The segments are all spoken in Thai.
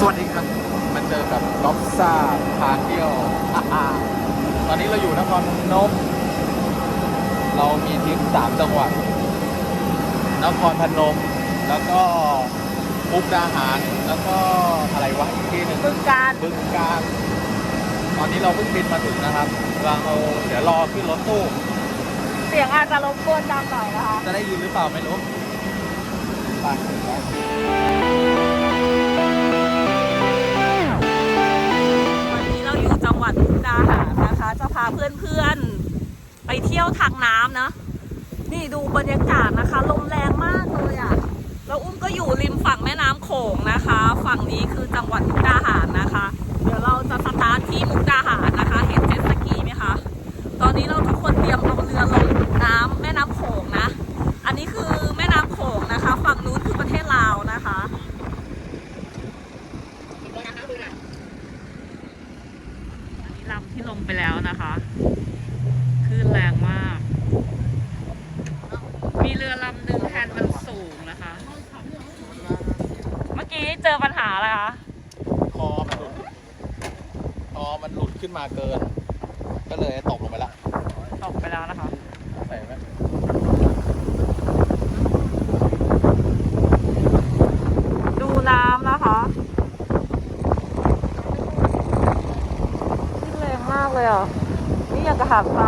สวัสดีครับ มาเจอกับล็อบซ่าพาเที่ยวตอนนี้เราอยู่นครพนมเรามีทริปสามจังหวัด นครพนม แล้วก็มุกดาหาร แล้วก็อะไรวะอีกที่หนึ่งบึงการบึงการ ตอนนี้เราเพิ่งบินมาถึงนะครับเราเดี๋ยวรอขึ้นรถตู้ เสียงอาจจะรบกวนดังหน่อยนะคะ จะได้ยินหรือเปล่าไม่รู้ไปาหารนะคะ จะพาเพื่อนๆ ไปเที่ยวทางน้ำนะ นี่ดูบรรยากาศนะคะ ลมแรงมากเลยอะ่ะ แล้วอุ้มก็อยู่ริมฝั่งแม่น้ำโขงนะคะ ฝั่งนี้คือจังหวัดมุกดาหารนะคะ เดี๋ยวเราจะสตาร์ทที่มุกดาหารนะคะ เห็นเจ็ตสกีไหมคะ ตอนนี้เราทุกคนเตรียมเอาเรือลงน้ำแม่น้ำโขงนะ อันนี้คือแม่น้ำโขงนะคะ ฝั่งนู้นคือประเทศลาวนะคะ อันนี้ลำที่ลงไปแล้วนะคะคลื่นแรงมาก มีเรือลำหนึ่งแทนมันสูงนะคะ เมื่อกี้เจอปัญหาอะไรคะ คอมันหลุดคอมันหลุด ขึ้นมาเกิน ก็เลยตกลงไปละตกไปแล้วนะคะใส่ไหมดูน้ำนะคะขึ้นแรงมากเลยอะ นี่ยังกระหาบทรา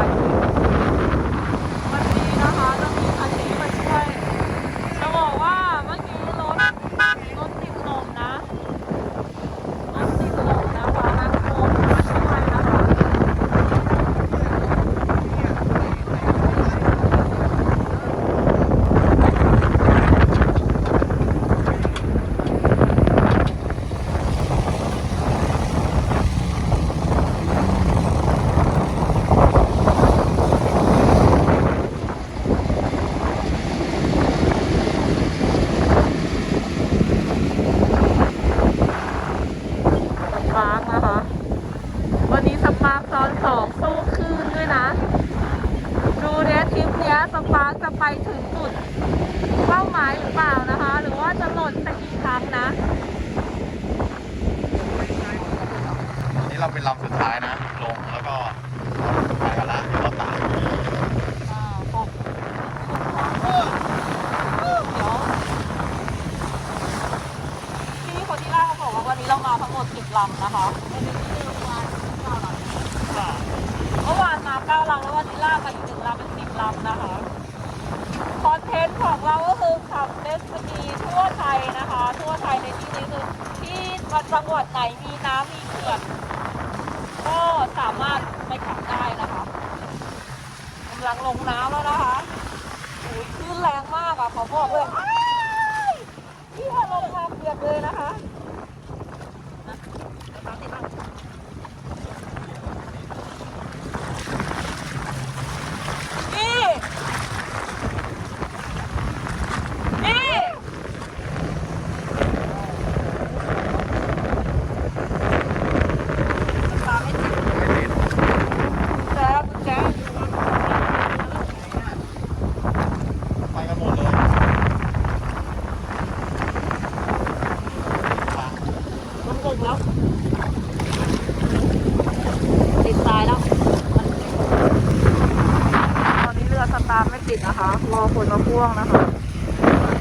ตาร์ทไม่ติดนะคะรอคนมาพ่วงนะคะ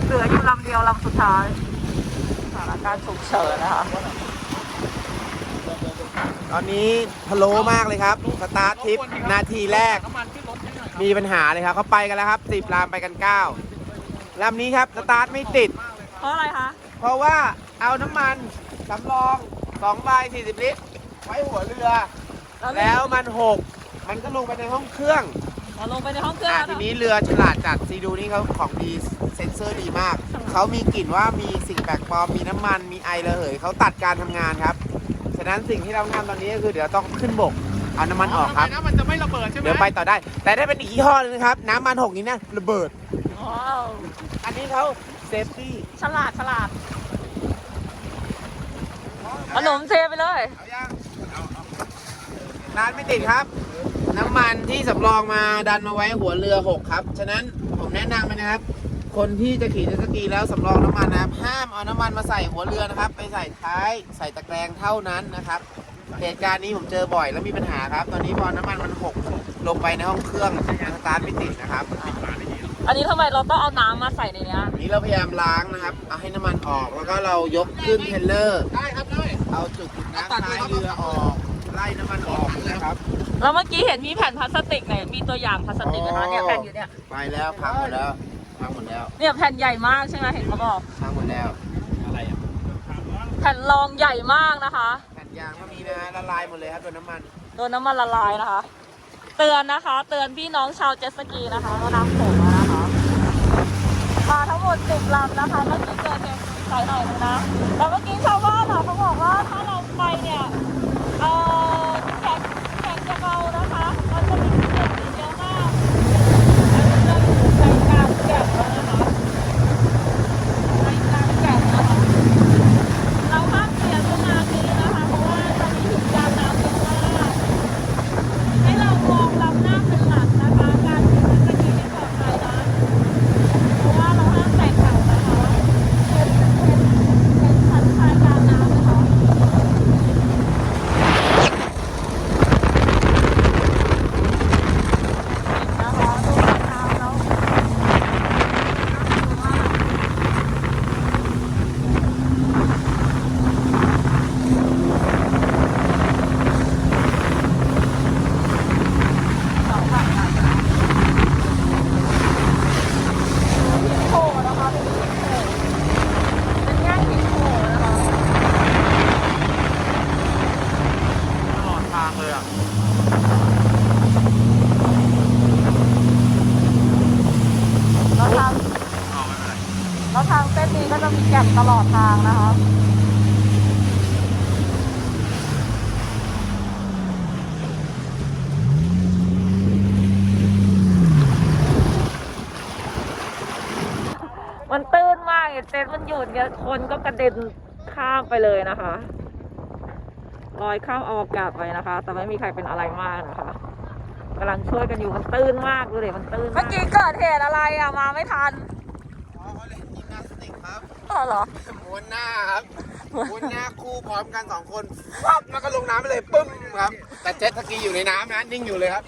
เหลืออยู่ลำเดียวลำสุดท้ายสถานการณ์ฉุกเฉินนะคะตอนนี้พะโล้มากเลยครับ สตาร์ททริปนาทีแรกน้ำมันขึ้นรถให้หน่อยครับมีปัญหาเลยครับเขาไปกันแล้วครับสิบลำไปกันเก้าลำนี้ครับสตาร์ทไม่ติด เพราะอะไรคะ เพราะว่าเอาน้ำมันสำรอง2ใบ40ลิตร ไว้หัวเรือ แล้วมันหก มันก็ลงไปในห้องเครื่อง เราลงไปในห้องเครื่องอะแล้วทีนี้เรือฉลาดจัดซีดูนี่เขาของดีเซ็นเซอร์ดีมาก เขามีกลิ่นว่ามีสิ่งแปลกปลอมมีน้ำมันมีไอระเหยเขาตัดการทำงานครับ ฉะนั้นสิ่งที่เราทำตอนนี้ก็คือเดี๋ยวต้องขึ้นบกเอาน้ำมันออกครับ ทำไมนะมันจะไม่ระเบิดใช่ไหมเดี๋ยวไปต่อได้ แต่ได้เป็นอีกยี่ห้อหนึงนะครับ น้ำมันหกนี้นะระเบิดว้าวอันนี้เขาเซฟตี้ฉลาดฉลาดขนมเซไปเลยเอายังร้านไม่ติดครับ น้ำมันที่สำรองมาดันมาไว้หัวเรือหกครับ ฉะนั้นผมแนะนำนะครับ คนที่จะขี่เจ็ตสกีแล้วสำรองน้ำมันนะครับ ห้ามเอาน้ำมันมาใส่หัวเรือนะครับ ไปใส่ท้ายใส่ตะแกรงเท่านั้นนะครับ เหตุการณ์นี้ผมเจอบ่อยแล้วมีปัญหาครับ ตอนนี้พอน้ำมันมันหกลงไปในห้องเครื่องมันสตาร์ทไม่ติดนะครับ อันนี้ทำไมเราต้องเอาน้ำมาใส่ในเนี้ยนี้เราพยายามล้างนะครับ เอาให้น้ำมันออกแล้วก็เรายกขึ้นเทรลเลอร์ ได้ครับได้เอาจุดน้ำท้ายเรือออก ไล่น้ำมันออกนะครับ แล้วเมื่อกี้เห็นมีแผ่นพลาสติกไหนมีตัวอย่างพลาสติกไหมคะเนี่ยแผ่นอยู่เนี่ย ไปแล้วพังหมดแล้วพังหมดแล้ว เนี่ยแผ่นใหญ่มากใช่ไหมเห็นเขาบอกพังหมดแล้ว อะไรอะ แผ่นรองใหญ่มากนะคะ แผ่นยางก็มีนะละลายหมดเลยครับโดนน้ำมัน โดนน้ำมันละลายนะคะ เตือนนะคะ เตือนพี่น้องชาวเจ็ตสกีนะคะว่าน้ำโขงแล้วนะคะมาทั้งหมดสิบลำนะคะเมื่อกี้เกิดเหตุสายหน่อยนึงนะแต่เมื่อกี้ชาวบ้านอะเขาบอกว่าถ้าเราไปเนี่ยเออแข่งแข่งจะเบานะคะมันจะมีเสียงเยอะมากอันนี้เราอยู่ใจกลางแก่งแล้วนะคะใจกลางแก่งนะคะ เราห้ามเปลี่ยนเวลานี้นะคะ เพราะว่าจะมีเหตุการณ์น้ำเยอะมากให้เรามองลำหน้าเป็นหลักนะคะ การขี่เจ็ตสกีให้ปลอดภัยนะ เพราะว่าเราห้ามแตกเขานะคะเป็นเป็นเป็นชั้นชายกลางน้ำนะคะนะคะดูน้ำแล้วดูว่า สองฝั่งค่ะหินโผล่นะคะเป็นหินโผล่เป็นแง่หินโผล่นะคะ ตลอดทางเลยอะ แล้วทาง อ๋อไม่เป็นไร แล้วทางเส้นนี้ก็จะมีแก่นตลอดทางนะคะ มัน ตื้นมากไอ้เต็นท์มันหยุดเนี่ยคนก็กระเด็นข้ามไปเลยนะคะลอยข้ามอวกาศไปนะคะ แต่ไม่มีใครเป็นอะไรมากนะคะกำลังช่วยกันอยู่มันตื้นมากดูเลยมันตื้นเมื่อกี้เกิดเหตุอะไรอะมาไม่ทันอ๋อเขาเล่นยิมนาสติกครับอ๋อเหรอม้วนหน้าครับม้วนหน้าคู่พร้อมกันสองคนปั๊บแล้วก็ลงน้ำไปเลยปึ้มครับ แต่เจ็ตสกีอยู่ในน้ำนะนิ่งอยู่เลยครับ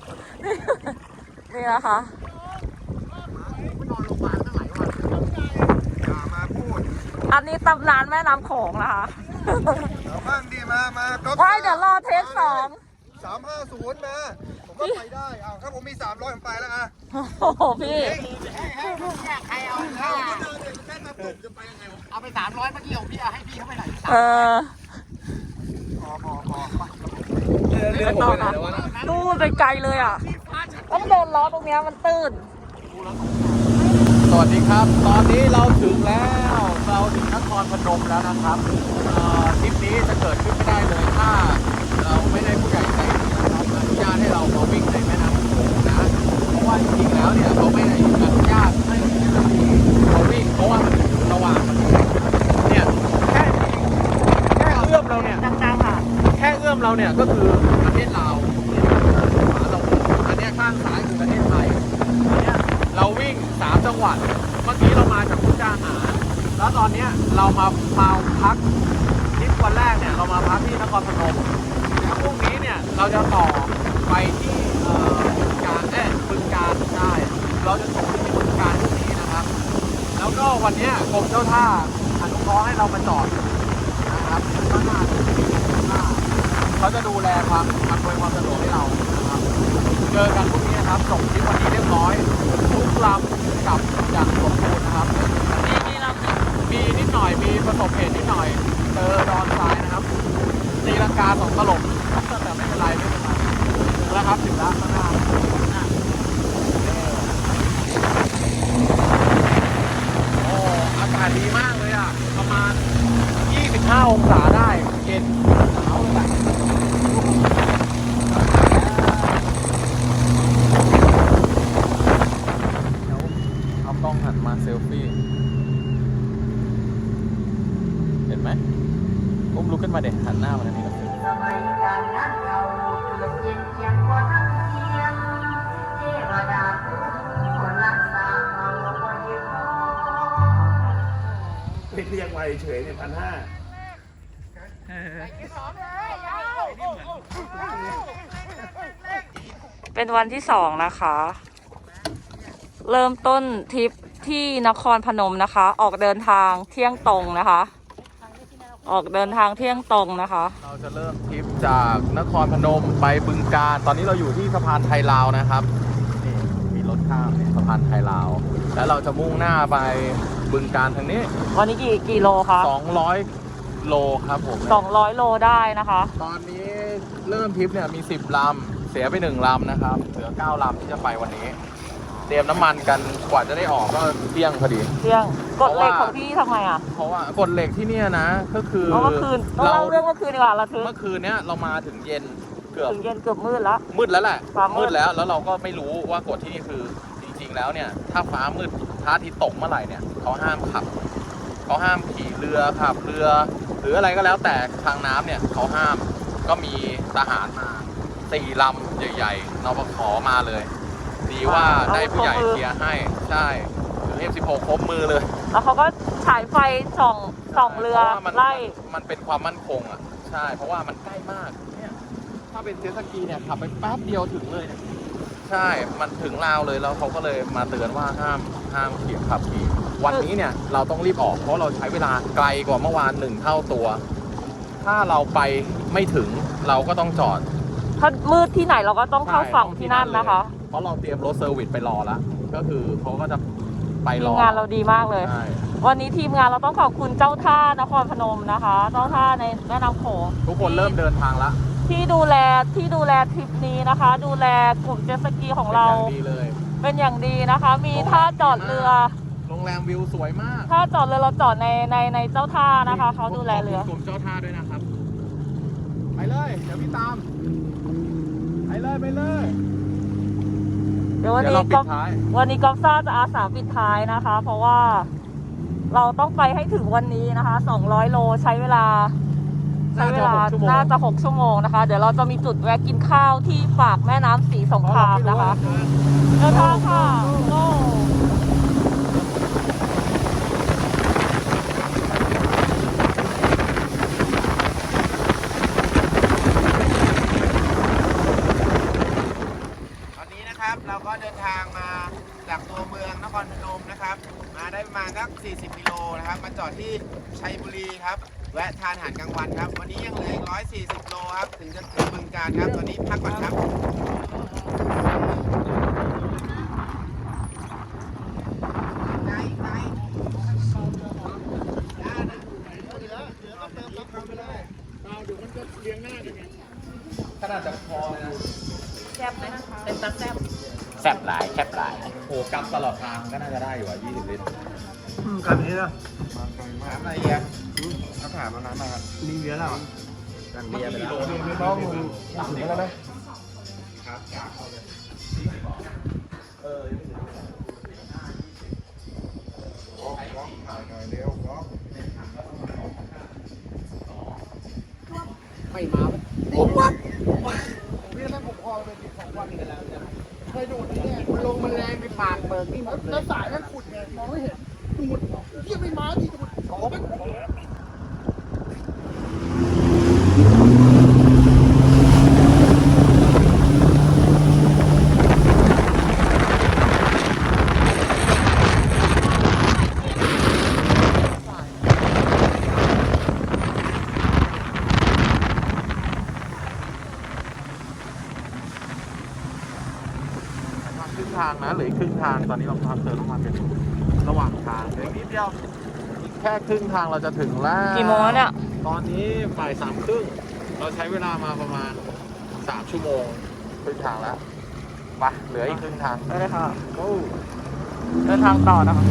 นี่นะคะ นอนโรงพยาบาลตั้งหลายวันอย่ามาพูด อันนี้ตำนานแม่น้ำโขงนะคะเอาบ้างดีมา มาก็ไม่เดี๋ยวรอเทคสองสามห้าศูนย์มาผมก็ไปได้เอาถ้าผมมีสามร้อยผมไปแล้วอะโอ้โหพี่ใครเอาห้าเอาไปสามร้อยเมื่อกี้ของพี่เอาให้พี่เขาไปไหนเออพอพอพอเรือผมไปไหนแล้ววะตู้ไปไกลเลยอะต้องเดินล้อตรงเนี้ยมันตื้น สวัสดีครับ ตอนนี้เราถึงแล้วเราถึงนครพนมแล้วนะครับเอ่อทริปนี้จะเกิดขึ้นไม่ได้เลยถ้า เราไม่ได้ผู้ใหญ่ใจดีนะครับอนุญาตให้เรามาวิ่งในแม่น้ำโขงนะเพราะว่าจริงๆแล้วเนี่ยเขาไม่ได้อนุญาตให้เราวิ่งเพราะว่ามันอยู่ระหว่างประเทศเนี่ยแค่แค่เอื้อมเราเนี่ยดังๆค่ะแค่เอื้อมเราเนี่ยก็คือ เรามามาพักทริปวันแรกเนี่ยเรามาพักที่นครพนมแล้วพรุ่งนี้เนี่ยเราจะต่อไปที่เอ่อบึงการเอ๊ะบึงการได้ เราจะส่งที่บึงการพรุ่งนี้นะครับ แล้วก็วันเนี้ยกรมเจ้าท่าอนุเคราะห์ให้เรามาจอดนะครับข้างหน้าข้างหน้าเขาจะดูแลความอำนวยความสะดวกให้เรานะครับ เจอกันพรุ่งนี้นะครับส่งที่วันนี้เรียบร้อย ทุกลำกลับอย่างสมบูรณ์นะครับ มีมีลำหนึ่ง มีนิดหน่อยมีประสบเหตุนิดหน่อย เจอดอนทรายนะครับตีลังกาสองตลบแต่ไม่เป็นไรไม่เป็นไรถึงแล้วครับถึงแล้วข้างหน้าโอ้อากาศดีมากเลยอะ ประมาณ 25 องศาได้เย็นหนาวเลยแหละเดี๋ยวเอากล้องหันมาเซลฟี่ เห็น ไหมอุ้มลุกขึ้นมาเด็กหันหน้ามาทางนี้แล้วสมัยการนั้นเราเกิดเย็นเชียงกว่าทั้งเทียงเทวดาผู้รักษาเราไว้พอไม่เรียกมาเฉยๆเนี่ยพันห้าเป็นวันที่สองนะคะ เริ่มต้นทริปที่นครพนมนะคะ ออกเดินทางเที่ยงตรงนะคะ ออกเดินทางเที่ยงตรงนะคะ เราจะเริ่มทริปจากนครพนมไปบึงการ ตอนนี้เราอยู่ที่สะพานไทยลาวนะครับนี่มีรถข้ามเนี่ยสะพานไทยลาว แล้วเราจะมุ่งหน้าไปบึงการทางนี้ วันนี้กี่กี่โลคะ200 โลครับผมสองร้อยโลได้นะคะ ตอนนี้เริ่มทริปเนี่ยมี 10ลำเสียไป 1ลำนะครับ เหลือ 9ลำที่จะไปวันนี้ เตรียมน้ำมันกันกว่าจะได้ออกก็เที่ยงพอดีเที่ยงกดเหล็กเพราะว่าของพี่ทำไงอะเพราะว่ากฎเหล็กที่เนี่ยนะ ก็คือเพราะเมื่อคืนต้องเราเล่าเรื่องเมื่อคืนดีกว่าระทึกเมื่อคืนเนี้ยเรามาถึงเย็นเกือบ ถึงเย็นเกือบมืดแล้วมืดแล้วแหละฟ้ามืดมืดแล้วแล้วเราก็ไม่รู้ว่ากฎที่นี่คือจริงๆแล้วเนี่ย ถ้าฟ้ามืดพระอาทิตย์ตกเมื่อไหร่เนี่ยเขาห้ามขับเขาห้ามขี่เรือขับเรือ หรืออะไรก็แล้วแต่ทางน้ำเนี่ยเขาห้ามก็มีทหารมาสี่ลำใหญ่ๆนปขมาเลย ดีว่าได้ผู้ใหญ่เคลียร์ให้ใช่ถือ F16 ครบมือเลยแล้วเขาก็ฉายไฟส่องส่องเรือพาะว่ามันไล่มันมันเป็นความมั่นคงอะใช่เพราะว่ามันใกล้มากเนี่ยถ้าเป็นเจตสกีเนี่ยขับไปแป๊บเดียวถึงเลยเนี่ยใช่ มันถึงลาวเลยแล้วเขาก็เลยมาเตือนว่าห้ามห้ามขี่ขับขี่วันนี้เนี่ยเราต้องรีบออกเพราะเราใช้เวลาไกลกว่าเมื่อวานหนึ่งเท่าตัว ถ้าเราไปไม่ถึงเราก็ต้องจอด ถ้ามืดที่ไหนเราก็ต้องเข้าฝั่งที่นั่นนะคะ เพราะเราเตรียมรถเซอร์วิสไปรอแล้ว ก็คือเขาก็จะไปทีรมองานเราดีมากเลย ใช่วันนี้ทีมงานเราต้องขอบคุณเจ้าท่านครพนมนะคะ เจ้าท่าในแม่น้ำโขงทุกคนเริ่มเดินทางละที่ดูแลที่ดูแลทริปนี้นะคะ ดูแลกลุ่มเจ็ตสกีของเราป็นย่งดีเลย เป็นอย่างดีนะคะ มีท่าจอดเรือ โรงแรมวิวสวยมากท่าจอดเรือเราจอดในในในเจ้าท่านะคะ เขาดูแลเรือ ขบคุณกรมเจ้าท่าด้วยนะครับ ไปเลย เดี๋ยวพี่ตาม ไปเลย ไปเลย เดี๋ยววันเดี๋ยวนี้เราปิก็ดท้าย วันนี้กอฟซ่าจะอาสาปิดท้ายนะคะ เพราะว่าเราต้องไปให้ถึงวันนี้นะคะ 200 โลใช้เวลา ใช้เวลาน่าจะหกชั่วโมง น่าจะ 6 ชั่วโมงนะคะ เดี๋ยวเราจะมีจุดแวะกินข้าวที่ปากแม่น้ำสีสงครามนะคะ เดินทางค่ะ โก้ ตอนนี้นะครับเราก็เดินทางมาจากตัวเมืองนครพนมนะครับ มาได้ ประมาณสัก40กิโลนะครับ มาจอดที่ชัยบุรีครับ แวะทานอาหารกลางวันครับ วันนี้ยังเหลืออีก140โลครับ ถึงจะถึงบึงการครับ ตอนนี้พักก่อนครับไหนไหนขนาดจะพอเลยนะแซ่บไหมนะคะเป็นตาแซ่บ แซ่บหลายแคบหลายโอ้กำตลอดทางก็น่าจะได้อยู่อะ20ลิตรกันนี้นะถามอะไรเงี้ยเขาถามมาน้ำมาครับมีเยอะแล้วกันเบียร์ไปแล้วไม่ต้องสามสิบแล้วนะ ปปากเบิกนี่หมดเลยแล้วสายนั่นขุดไงมองไม่เห็นดูดเทียบไม่มาดีดูดขอมัน มาครึ่งทางนะเหลืออีกครึ่งทาง ตอนนี้เราทำเติมน้ำมันเป็นระหว่างทางเหลืออีกนิดเดียวอีกแค่ครึ่งทางเราจะถึงแล้วกี่โมงแล้วเนี่ย ตอนนี้บ่ายสามครึ่งเราใช้เวลามาประมาณสามชั่วโมงครึ่งทางแล้วไปเหลืออีกครึ่งทางไปเลยค่ะโอ้เดินทางต่อนะคะ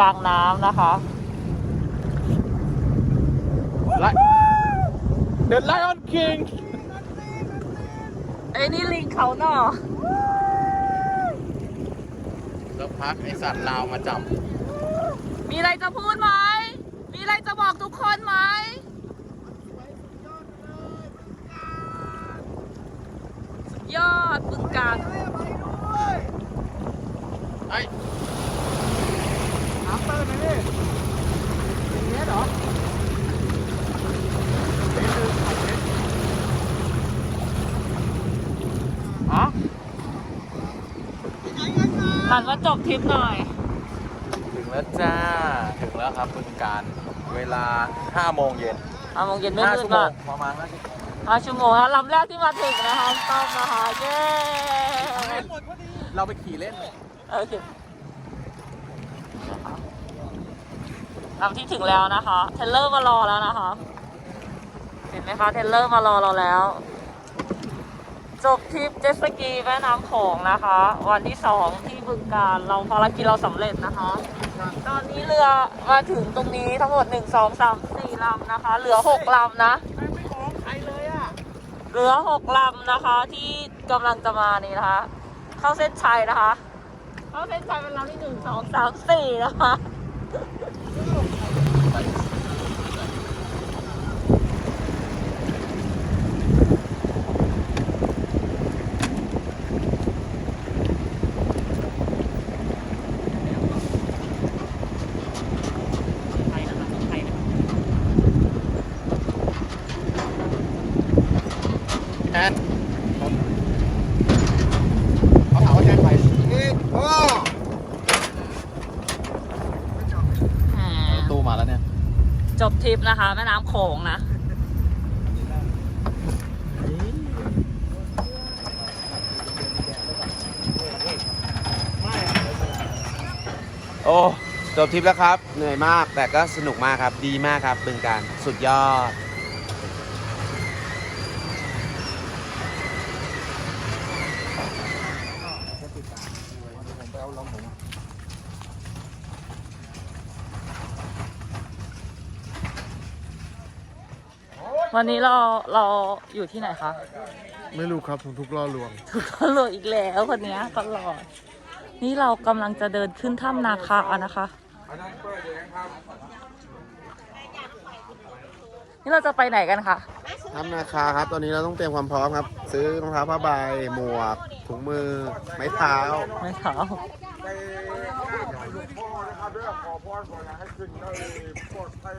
กลางน้ำนะคะไลเดินไลออนคิงไอ้นี่ลิงเขาเนาะแล้วพักไอสัตว์ลาวมาจับ มีอะไรจะพูดไหม มีอะไรจะบอกทุกคนไหมสุดยอดบึงการไอ้ น้ำเติมนะนี่เป็นเนี้ยเหรอ อ๋อ หั นมาจบทริปหน่อย ถึงแล้วจ้า ถึงแล้วครับบึงการ เวลา5โมงเย็นอาโมงเย็นไม่5มืดชั่วโมมางกประมาณ5ชั่วโมงห้าชั่วโมงแล้วลำแรกที่มาถึงนะคะต้อมนะคะเย้เราไปขี่เล่นเลยโอเคลำที่ถึงแล้วนะคะ เทรลเลอร์มารอแล้วนะคะ เห็นไหมคะ เทรลเลอร์มารอเราแล้ว จบทริปเจ็ตสกีแม่น้ำโขงนะคะ วันที่สองที่บึงการเราภารกิจเราสำเร็จนะคะ ตอนนี้เรือมาถึงตรงนี้ทั้งหมดหนึ่งสองสามสี่ลำนะคะ เหลือหกลำนะเหลือหกลำนะคะที่กำลังจะมานี่นะคะ เข้าเส้นชัยนะคะ เข้าเส้นชัยเป็นลำที่หนึ่งสองสามสี่นะคะ แอนเขาถามว่าแจ้งไป นี่พ่อ ตู้มาแล้วเนี่ย จบ ทริปนะคะ แม่น้ำโขงนะโอ้จบทริปแล้วครับ เหนื่อยมากแต่ก็สนุกมากครับ ดีมากครับบึงการสุดยอด วันนี้เราเราอยู่ที่ไหนคะ ไม่รู้ครับผมทุกล่อลวง ถูกตำรวจอีกแล้วคนเนี้ยตลอด นี่เรากำลังจะเดินขึ้นถ้ำนาคานะคะ นี่เราจะไปไหนกันคะทำนาคาครับ ตอนนี้เราต้องเตรียมความพร้อมครับ ซื้อรองเท้าผ้าใบ หมวก ถุงมือ ไม้เท้า ไม่เท้าไปพ่อนะครับด้วยขอพรขอให้ขึ้นได้ปลอดภัย